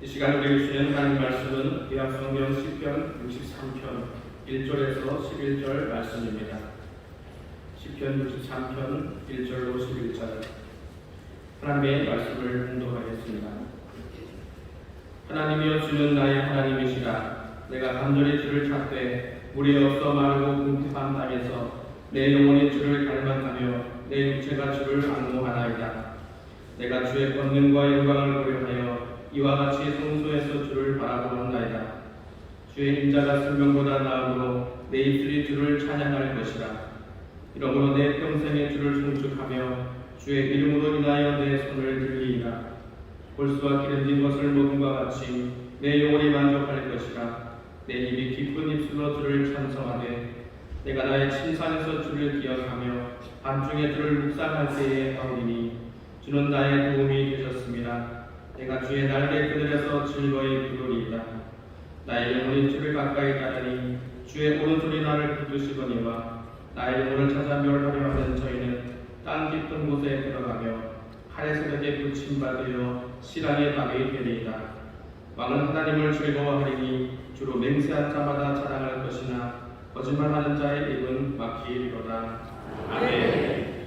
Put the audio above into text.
이 시간 우리 주시는 하나님 말씀은 구약 성경 10편 63편 1절에서 11절 말씀입니다. 10편 63편 1절로 11절 하나님의 말씀을 공독하겠습니다. 하나님이여 주는 나의 하나님이시라 내가 간절히 주를 찾되 물이 없어 마르고 궁핍한 땅에서 내 영혼이 주를 갈망하며 내 육체가 주를 악모하나이다. 내가 주의 권능과 영광을 고려하여 이와 같이 성소에서 주를 바라보는나이다. 주의 인자가 생명보다 나음으로 내 입술이 주를 찬양할 것이라. 이러므로 내 평생에 주를 송축하며 주의 이름으로 인하여 내 손을 들리이다. 볼수와 기름진 것을 먹음과 같이 내 영혼이 만족할 것이라. 내 입이 기쁜 입술로 주를 찬송하되 내가 나의 침상에서 주를 기억하며 밤중에 주를 묵상할 때에 하오리니 주는 나의 도움이. 내가 주의 날개 그늘에서 즐거이 부르리이다. 나의 영혼이 주를 가까이 따르니 주의 오른손이 나를 붙드시거니와 나의 영혼을 찾아 멸하려 하는 저희는 땅 깊은 곳에 들어가며 칼의 새벽에 붙임받으려 실랑의 밤이 되리이다. 왕은 하나님을 즐거워하리니 주로 맹세한 자마다 자랑할 것이나 거짓말하는 자의 입은 막히리로다. 아멘.